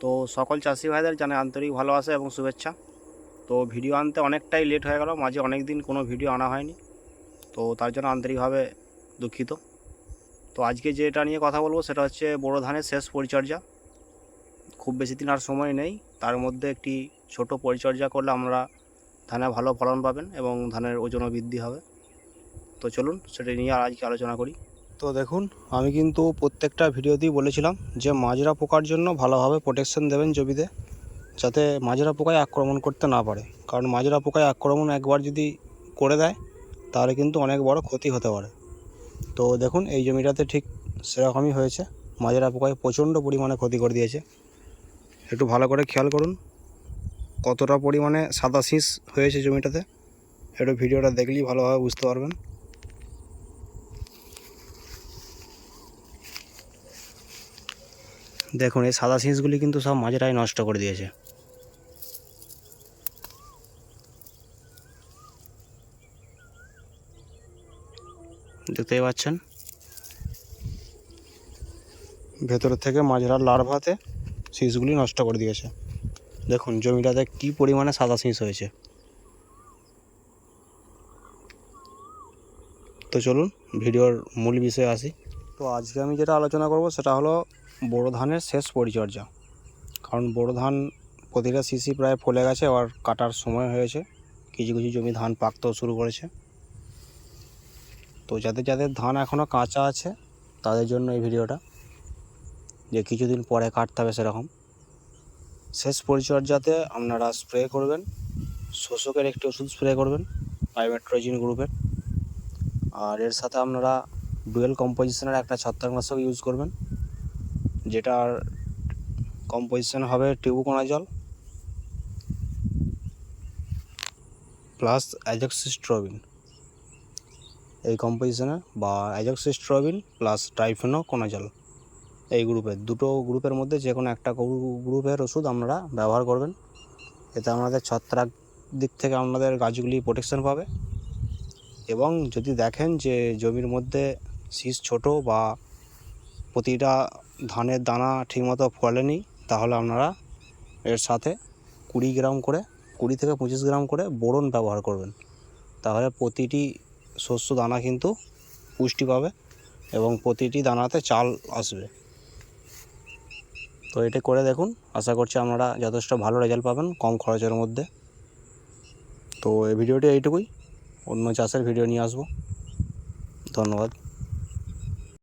তো সকল চাষি ভাইদের জানে আন্তরিক ভালোবাসা এবং শুভেচ্ছা। তো ভিডিও আনতে অনেকটাই লেট হয়ে গেল, মাঝে অনেক দিন কোনো ভিডিও আনা হয়নি। তো তার জন্য আন্তরিকভাবে দুঃখিত। তো আজকে যেটা নিয়ে কথা বলব সেটা হচ্ছে বোরো ধানের শেষ পরিচর্যা। খুব বেশি দিন আর সময় নেই, তার মধ্যে একটি ছোট পরিচর্যা করলে আমরা ধানে ভালো ফলন পাবেন এবং ধানের ওজনও বৃদ্ধি হবে। তো চলুন সেটা নিয়ে আর আজকে আলোচনা করি। তো দেখুন, আমি কিন্তু প্রত্যেকটা ভিডিওতেই বলেছিলাম যে মাজরা পোকার জন্য ভালোভাবে প্রোটেকশন দেবেন জমিতে, যাতে মাজরা পোকায় আক্রমণ করতে না পারে। কারণ মাজরা পোকায় আক্রমণ একবার যদি করে দেয়, তাহলে কিন্তু অনেক বড় ক্ষতি হতে পারে। তো দেখুন, এই জমিটাতে ঠিক সেরকমই হয়েছে। মাজরা পোকায় প্রচণ্ড পরিমাণে ক্ষতি করে দিয়েছে। একটু ভালো করে খেয়াল করুন, কতটা পরিমাণে সাদা শীষ হয়েছে জমিটাতে। একটু ভিডিওটা দেখলেই ভালোভাবে বুঝতে পারবেন। দেখুন, এই সাদা শীষগুলি কিন্তু সব মাজরাই নষ্ট করে দিয়েছে। দেখতেই পাচ্ছেন? ভেতর থেকে মাজরার লার্ভাতে শীষগুলি নষ্ট করে দিয়েছে। দেখুন, জমিটাতে কি পরিমাণে সাদা শীষ হয়েছে। তো চলুন, ভিডিওর মূল বিষয়ে আসি। তো আজকে আমি যেটা আলোচনা করব সেটা হলো বোরো ধানের শেষ পরিচর্যা। কারণ বোরো ধান প্রতিটা শিশি প্রায় ফলে গেছে, আবার কাটার সময় হয়েছে। কিছু কিছু জমি ধান পাকতেও শুরু করেছে। তো যাদের যাদের ধান এখনও কাঁচা আছে, তাদের জন্য এই ভিডিওটা, যে কিছুদিন পরে কাটতে হবে সেরকম। শেষ পরিচর্যাতে আপনারা স্প্রে করবেন, শোষকের একটি ওষুধ স্প্রে করবেন, পাইমেট্রোজিন গ্রুপের। আর এর সাথে আপনারা ডুয়েল কম্পোজিশনের একটা ছত্রাকনাশক ইউজ করবেন, যেটার কম্পোজিশন হবে টিউবুকোনা জল প্লাস অ্যাজক্সিস্ট্রবিন এই কম্পোজিশনে বা অ্যাজক্সিস্ট্রবিন প্লাস ট্রাইফেনো কোনাজল এই গ্রুপের, দুটো গ্রুপের মধ্যে যে কোনো একটা গ্রু- গ্রুপের ওষুধ আপনারা ব্যবহার করবেন। এতে আপনাদের ছত্রাক দিক থেকে আপনাদের গাছগুলি প্রোটেকশন পাবে। এবং যদি দেখেন যে জমির মধ্যে শীষ ছোট বা প্রতিটা ধানের দানা ঠিকমতো ফলেনি, তাহলে আপনারা এর সাথে কুড়ি গ্রাম করে, কুড়ি থেকে পঁচিশ গ্রাম করে বোরন ব্যবহার করবেন। তাহলে প্রতিটি শস্য দানা কিন্তু পুষ্টি পাবে এবং প্রতিটি দানাতে চাল আসবে। তো এটা করে দেখুন, আশা করছি আপনারা যথেষ্ট ভালো রেজাল্ট পাবেন কম খরচের মধ্যে। তো এই ভিডিওটি এইটুকুই, অন্য চাষের ভিডিও নিয়ে আসব। ধন্যবাদ।